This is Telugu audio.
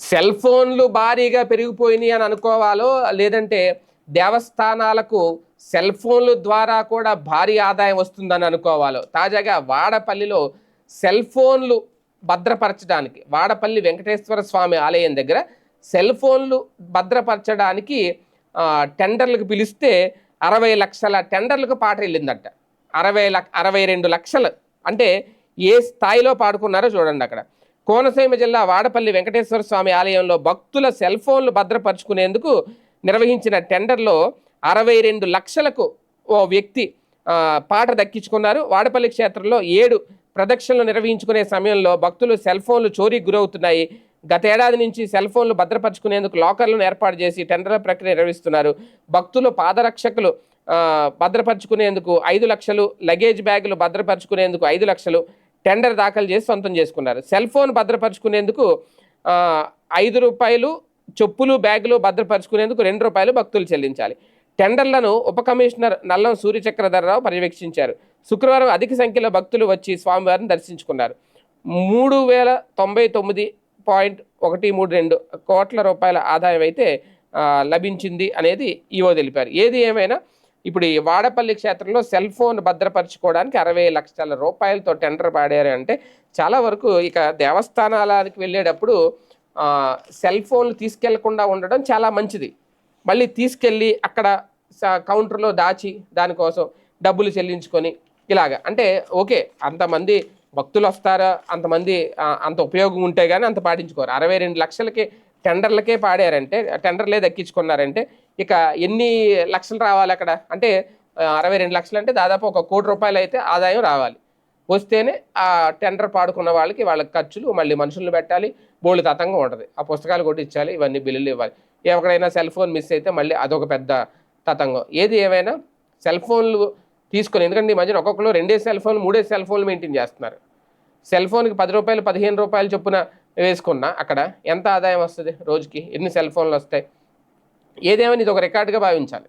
సెల్ ఫోన్లు భారీగా పెరిగిపోయినాయి అని అనుకోవాలో లేదంటే దేవస్థానాలకు సెల్ ఫోన్ల ద్వారా కూడా భారీ ఆదాయం వస్తుందని అనుకోవాలో. తాజాగా వాడపల్లిలో సెల్ ఫోన్లు భద్రపరచడానికి వాడపల్లి వెంకటేశ్వర స్వామి ఆలయం దగ్గర సెల్ ఫోన్లు భద్రపరచడానికి టెండర్లకు పిలిస్తే అరవై లక్షల టెండర్లకు పాట వెళ్ళిందట. అరవై లక్ష అరవై రెండు లక్షలు. అంటే ఏ స్థాయిలో పాడుకున్నారో చూడండి అక్కడ. కోనసీమ జిల్లా వాడపల్లి వెంకటేశ్వర స్వామి ఆలయంలో భక్తుల సెల్ ఫోన్లు భద్రపరుచుకునేందుకు నిర్వహించిన టెండర్లో అరవై రెండు లక్షలకు ఓ వ్యక్తి పాట దక్కించుకున్నారు. వాడపల్లి క్షేత్రంలో ఏడు ప్రదక్షిణలు నిర్వహించుకునే సమయంలో భక్తులు సెల్ ఫోన్లు చోరీకి గురవుతున్నాయి. గతేడాది నుంచి సెల్ ఫోన్లు భద్రపరుచుకునేందుకు లాకర్లను ఏర్పాటు చేసి టెండర్ల ప్రక్రియ నిర్వహిస్తున్నారు. భక్తులు పాదరక్షకులు భద్రపరచుకునేందుకు భద్రపరుచుకునేందుకు ఐదు లక్షలు లగేజ్ బ్యాగులు భద్రపరుచుకునేందుకు ఐదు లక్షలు టెండర్ దాఖలు చేసి సొంతం చేసుకున్నారు. సెల్ ఫోన్ భద్రపరుచుకునేందుకు ఐదు రూపాయలు చెప్పులు బ్యాగులు భద్రపరుచుకునేందుకు రెండు రూపాయలు భక్తులు చెల్లించాలి. టెండర్లను ఉప కమిషనర్ నల్లం సూర్యచక్రధరరావు పర్యవేక్షించారు. శుక్రవారం అధిక సంఖ్యలో భక్తులు వచ్చి స్వామివారిని దర్శించుకున్నారు. మూడు వేల తొంభై తొమ్మిది పాయింట్ ఒకటి మూడు రెండు కోట్ల రూపాయల ఆదాయం అయితే లభించింది అనేది ఈవో తెలిపారు. ఏది ఏమైనా ఇప్పుడు ఈ వాడపల్లి క్షేత్రంలో సెల్ ఫోన్ భద్రపరచుకోవడానికి అరవై లక్షల రూపాయలతో టెండర్ పాడారు అంటే చాలా వరకు ఇక దేవస్థానాలకు వెళ్ళేటప్పుడు సెల్ ఫోన్లు తీసుకెళ్ళకుండా ఉండడం చాలా మంచిది. మళ్ళీ తీసుకెళ్ళి అక్కడ కౌంటర్లో దాచి దానికోసం డబ్బులు చెల్లించుకొని ఇలాగ. అంటే ఓకే అంతమంది భక్తులు వస్తారా అంతమంది అంత ఉపయోగం ఉంటే కానీ అంత పాటించుకోరు. అరవై రెండు లక్షలకి టెండర్లకే పాడారంటే టెండర్లే దక్కించుకున్నారంటే ఇక ఎన్ని లక్షలు రావాలి అక్కడ? అంటే అరవై రెండు లక్షలు అంటే దాదాపు ఒక కోటి రూపాయలు అయితే ఆదాయం రావాలి. వస్తేనే ఆ టెండర్ పాడుకున్న వాళ్ళకి వాళ్ళ ఖర్చులు మళ్ళీ మనుషులను పెట్టాలి. బోళ్ళు తతంగా ఉంటుంది. ఆ పుస్తకాలు కొట్టించాలి ఇవన్నీ బిల్లులు ఇవ్వాలి. ఎవరికైనా సెల్ ఫోన్ మిస్ అయితే మళ్ళీ అదొక పెద్ద తతంగం. ఏది ఏమైనా సెల్ ఫోన్లు తీసుకొని ఎందుకంటే ఈ మధ్యన ఒక్కొక్కరు రెండే సెల్ ఫోన్లు మూడే సెల్ ఫోన్లు మెయింటైన్ చేస్తున్నారు. సెల్ ఫోన్కి పది రూపాయలు పదిహేను రూపాయలు చొప్పున వేసుకున్నా అక్కడ ఎంత ఆదాయం వస్తుంది రోజుకి? ఎన్ని సెల్ ఫోన్లు వస్తాయి? ఏదేమైనా ఇది ఒక రికార్డుగా భావించాలి.